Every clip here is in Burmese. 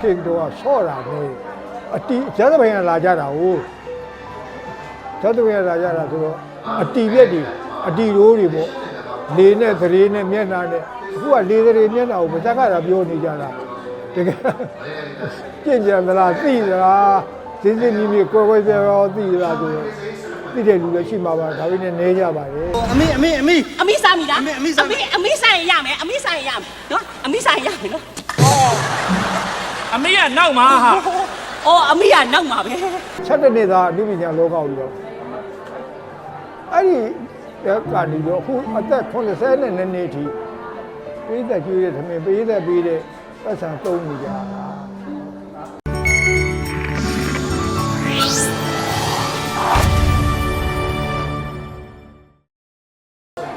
ရှိတ်တော့ဆော့တာနေအတီဇက်သဘင်ကလာကြတာဟုတ်ဇက်သဘင်ကလာကြတာဆိုတော့အတီပြက်တွေအတီရိုးတွေပေါ့လေနဲ့သရေနဲ့မျက်နှာနဲ့အခုကလေသရေမျက်နှာကိုမသက်ကတာပြောနေကြတာတကယ်ပြင့်ကြံသလားသိသလားစင်းစင်းမြင့်မြင့်ကိုယ်ကိုယ်ပြောပြောသိသလားဆိုတော့သိတဲ့လူလည်းရှိမှာပါဒါပေမဲ့နေကြပါလေအမေအမေအမေအမိစားမိလားအမေအမေစားအမိအမိစားရင်ရမယ်အမိစားရင်ရမယ်နော်အမိစားရင်ရမယ်နော် အမေကနောက်မှာဟာအော်အမိကနောက်မှာပဲဆက်တဲ့နေ့သားအနုပညာလောကကိုရောက်အဲ့ဒီကနေတော့အခုအသက်80နဲ့နှစ်နှစ်ထိပေးသက်ကျွေးတဲ့သမင်ပေးသက်ပေးတဲ့ပတ်စံသုံးနေကြတာ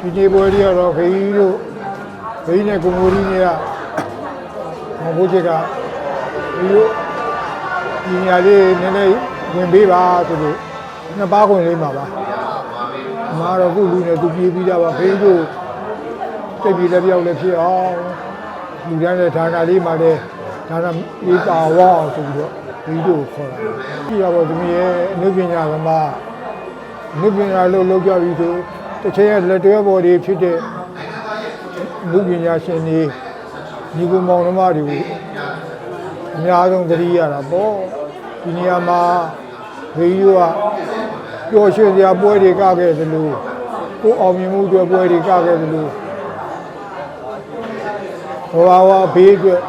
ဒီနေ့ပွဲတွေကတော့ခရီးတို့ခရီးနဲ့ကိုမိုးရီနဲ့ကမဟုတ်ချက်က ဒီလိုဒီညာလေးနည်းနည်းဝင်ပေးပါဆိုလို့နှစ်ပါးခွင့်လေးမှာပါအမှားတော့ခုလူနဲ့သူပြေးပြီးသားပါဖေးတို့စိတ်ပြေလည်းပြောက်လည်းဖြစ်အောင်လူတန်းတဲ့ဌာနလေးမှာလည်းဌာနအေးတာဝအောင်ဆိုပြီးတော့ဖေးတို့ခေါ်တာကြည့်ရပါသမီးရဲ့အနုပညာသမားအနုပညာလို့လောက်ကြပြီဆိုတစ်ချိန်ရဲ့လက်တွဲပေါ်တွေဖြစ်တဲ့အနုပညာရှင်တွေညီကောင်မောင်နှမတွေကို အများဆုံးသတိရတာပေါ့ဒီနေရာမှာဘေးရိုးကပျော်ရွှင်စရာပွဲတွေကခဲ့သလိုကိုယ်အောင်မြင်မှုတွေပွဲတွေကခဲ့သလိုဘဝဝဘေးအတွက်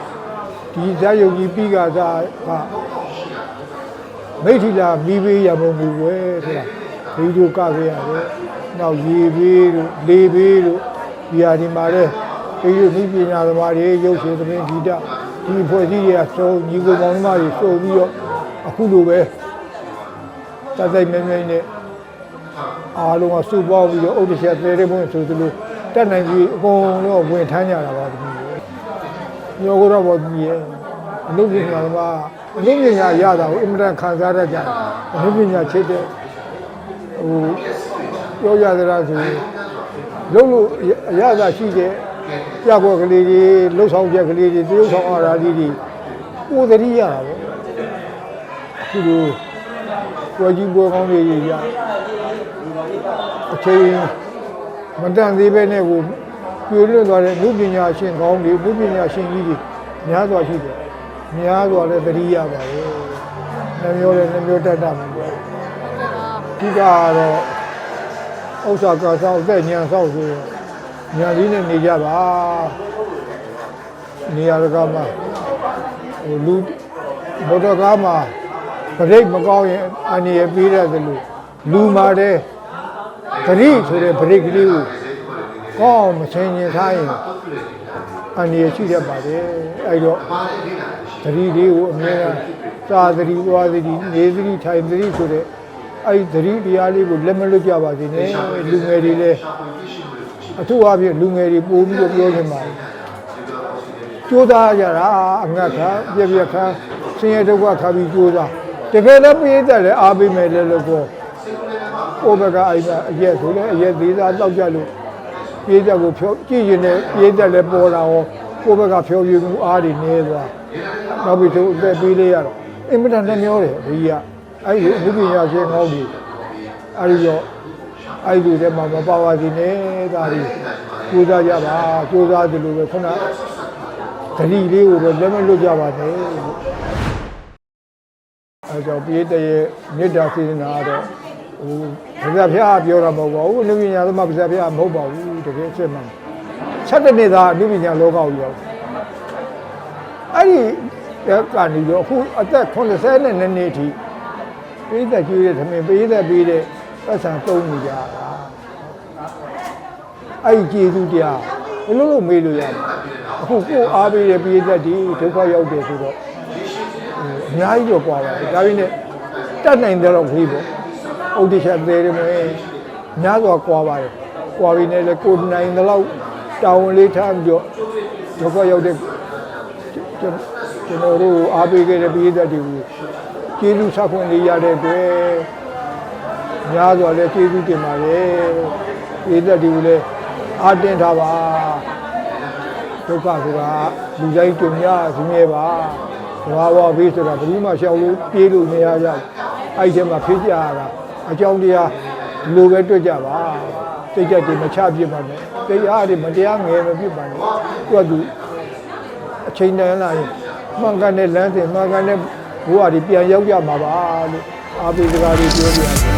ဒီဇာယုတ်ကြီးပြီးကစားကမိထီလာမိဘေးရမုံမူပဲဆိုတာဘေးတို့ကခဲ့ရတယ်နောက်ရေဘေးတို့လေဘေးတို့ဒီဟာဒီမှာလဲဘေးတို့မိပညာသမားတွေရုပ်ရှင်သမင်ဂီတ ဒီဖွဲ့စည်းတွေကစုံညီကိုမောင်နှမတွေစုံပြီးတော့အခုလိုပဲတသက်မဲမဲနဲ့အားလုံးကစုပေါင်းပြီးတော့အုတ်တချက်သေးတဲ့ဘုန်းဆိုသလိုတက်နိုင်ကြီးအကုန်လုံးဝင်ထမ်းကြတာပါဒီလိုညောကတော့ပေါ့ဒီရဲ့အလုပ်ပညာသမားအလုပ်ပညာရတာကိုအင်မတန်ခံစားရကြတယ်အလုပ်ပညာချစ်တဲ့ဟိုပြောရသလားဆိုရင်လုံးလို့အရသာရှိတဲ့ ကြက်ဘောကလေးတွေလှုပ်ဆောင်ချက်ကလေးတွေတရုပ်ဆောင်အားရာလေးတွေကိုယ်သတိရတာပဲအခုလိုပွဲကြီးပွဲကောင်းလေးရရအချိန်မတန်သေးပဲနဲ့ကိုပြည့်လွတ်သွားတဲ့လူပညာရှင်ကောင်းတွေလူပညာရှင်ကြီးတွေများစွာရှိတယ်များစွာလည်းသတိရပါလေနှမျိုးလည်းနှမျိုးတတ်တာမှာပေါ့ဒီကတော့ဥစ္စာကစားအသက်ညာဆောက်ဆိုတော့ ညာလေးနဲ့နေကြပါနေရာတကာမှာဟိုလူမော်တော်ကားမှာဗရိတ်မကောင်းရင်အနေရပေးရတယ်လို့လူမာတဲ့ဂရိဆိုတဲ့ဗရိတ်ကလေးကိုကောင်းမချင်းချင်းထားရင်အနေရရှိတတ်ပါတယ်အဲ့တော့ဂရိလေးကိုအမြဲတမ်းသာသတိသွားသတိနေသတိထိုင်သတိဆိုတဲ့အဲ့ဒီသတိတရားလေးကိုလက်မလွတ်ကြပါစေနဲ့လူငယ်တွေလည်း အထူးအဖြင့်လူငယ်တွေပို့ပြီးတော့ပြောချင်ပါတယ်ကြိုးစားကြတာအငတ်ခါပြက်ပြက်ခါဆင်းရဲဒုက္ခခါပြီးကြိုးစားတကယ်လည်းပြည့်တဲ့လည်းအားပေးမယ်လည်းလို့ကောဟိုဘက်ကအဲ့ဒါအရက်ဆိုလည်းအရက်သေးသားတောက်ကြလို့ပြေးတဲ့ကိုဖြောကြည့်ရင်လည်းပြေးတဲ့လည်းပေါ်လာရောကိုယ့်ဘက်ကဖြောပြမှုအားတွေနေသွားနောက်ပြီးသူအသက်ပေးလေးရတော့အင်မတန်နှမျောတယ်ဒီကအဲ့ဒီအမှုပညာရှင်ကောင်းတွေအဲ့ဒီတော့ အဲ့ဒီထဲမှာမပါပါစေနဲ့ဒါတွေကြိုးစားကြပါကြိုးစားတယ်လို့ပဲခုနဂရီလေးကိုတော့လက်မလွတ်ကြပါနဲ့လို့အဲကြောင့်ပြေးတဲ့ရဲ့မေတ္တာစေတနာတော့ဟိုဗဇက်ဖျားပြောတာမဟုတ်ပါဘူးအနုပညာသမဗဇက်ဖျားမဟုတ်ပါဘူးတကယ်အစ်မှန်ချက်တဲ့နေ့သားအနုပညာလောကကိုရောက်အဲ့ဒီကနေတော့အခုအသက်80နဲ့နှစ်နှစ်ထိပေးသက်ကျွေးတဲ့သမင်ပေးသက်ပေးတဲ့ ပတ်စံသုံးနေကြတာအဲ့ဒီကျေးဇူးတရားဘယ်လိုလုပ်မေးလို့ရမလဲအခုကိုယ်အားပေးတဲ့ပေးသက်ဒီဒုက္ခရောက်တယ်ဆိုတော့အများကြီးတော့ကွာပါတယ်ဒါပေမဲ့တတ်နိုင်တဲ့တော့ခေးပေါ့ဥဒိချက်သေးတယ်မယ်များစွာကွာပါတယ်ကွာပြီးနေလေကိုယ်နိုင်တဲ့လောက်တောင်းလေးထားပြီးတော့ဒုက္ခရောက်တဲ့ကျွန်ကျွန်တော်တို့အားပေးခဲ့တဲ့ပြည်သက်တွေကိုကျေးဇူးဆက်ခွင့်လေးရတဲ့အတွက် များစွာလည်းကျေးဇူးတင်ပါတယ်ပြည်သက်တွေကိုလည်းအားတင်ထားပါဒုက္ခဆိုတာလူတိုင်းကြုံရစမြဲပါဘာဝဘေးဆိုတာဘယ်သူမှရှောက်လို့ပြေးလို့မရကြဘူးအဲ့ဒီထဲမှာဖြစ်ကြရတာအကြောင်းတရားဒီလိုပဲတွေ့ကြပါစိတ်ကြက်တွေမချပြစ်ပါနဲ့တရားတွေမတရားငယ်မပြစ်ပါနဲ့သူကသူအချိန်တန်လာရင်မှန်ကန်တဲ့လမ်းစဉ်မှန်ကန်တဲ့ဘဝတွေပြန်ရောက်ကြမှာပါလို့အာဘိစကားတွေပြောပြရတယ်